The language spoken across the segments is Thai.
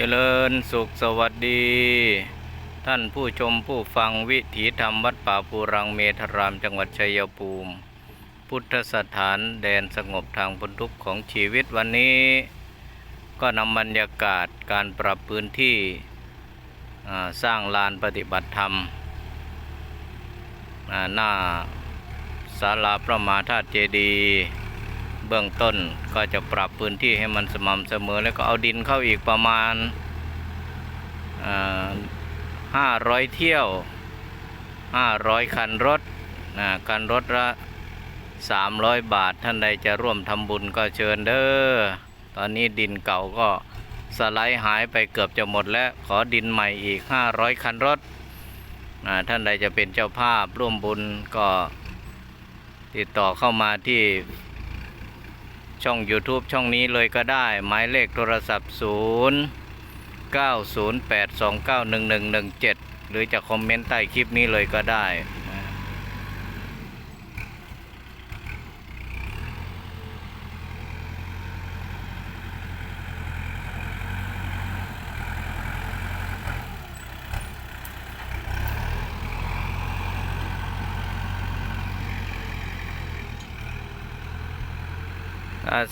เจริญสุขสวัสดี ท่านผู้ชมผู้ฟังวิถีธรรมวัดป่าปูรังเมธารามจังหวัดชัยภูมิ พุทธสถานแดนสงบทางพ้นทุกข์ของชีวิตวันนี้ ก็นำบรรยากาศการปรับพื้นที่สร้างลานปฏิบัติธรรม หน้าศาลาพระมหาธาตุเจดีย์ เบื้องต้นก็จะปรับพื้นที่ให้มันสม่ำเสมอ แล้วก็เอาดินเข้าอีกประมาณห้าร้อยเที่ยวห้าร้อยคันรถนะคันรถละสามร้อยบาทท่านใดจะร่วมทำบุญก็เชิญเด้อตอนนี้ดินเก่าก็สไลด์หายไปเกือบจะหมดแล้วขอดินใหม่อีก 500 คันรถท่านใดจะเป็นเจ้าภาพร่วมบุญก็ติดต่อเข้ามาที่ ช่อง YouTube ช่องนี้เลยก็ได้ หมายเลขโทรศัพท์ 0 908 291117 หรือจะคอมเมนต์ใต้คลิปนี้เลยก็ได้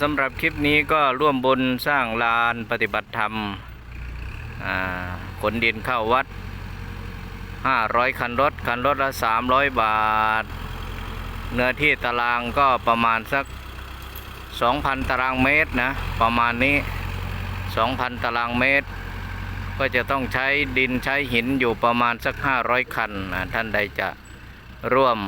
สำหรับคลิปนี้ก็ร่วมบุญสร้างลานปฏิบัติธรรมขนดินเข้าวัด 500 คันรถ คันรถละ 300 บาท เนื้อที่ตารางก็ประมาณสัก 2,000 ตารางเมตรนะ ประมาณนี้ 2,000 ตารางเมตร ก็จะต้องใช้ดินใช้หินอยู่ประมาณสัก 500 คันนะท่านใดจะร่วม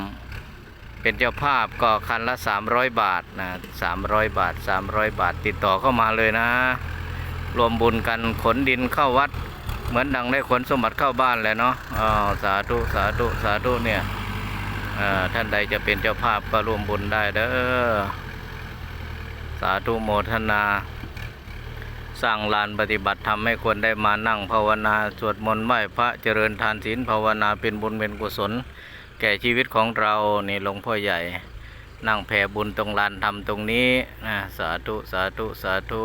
เป็นเจ้าภาพก็คันละ 300 บาทนะ300 บาท 300 บาทติดต่อเข้ามาเลยนะ รวมบุญกันขนดินเข้าวัด เหมือนดังได้ขนสมบัติเข้าบ้านเลยเนาะอ๋อสาธุสาธุสาธุเนี่ยท่านใดจะเป็นเจ้าภาพก็ร่วมบุญได้เด้อสาธุโมทนา สร้างลานปฏิบัติทำให้คนได้มานั่งภาวนา สวดมนต์ไหว้พระเจริญทานศีลภาวนาเป็นบุญเป็นกุศล แก่ชีวิตของเรานี่หลวงพ่อใหญ่ นั่งแผ่บุญตรงลานทำตรงนี้นะสาธุสาธุสาธุ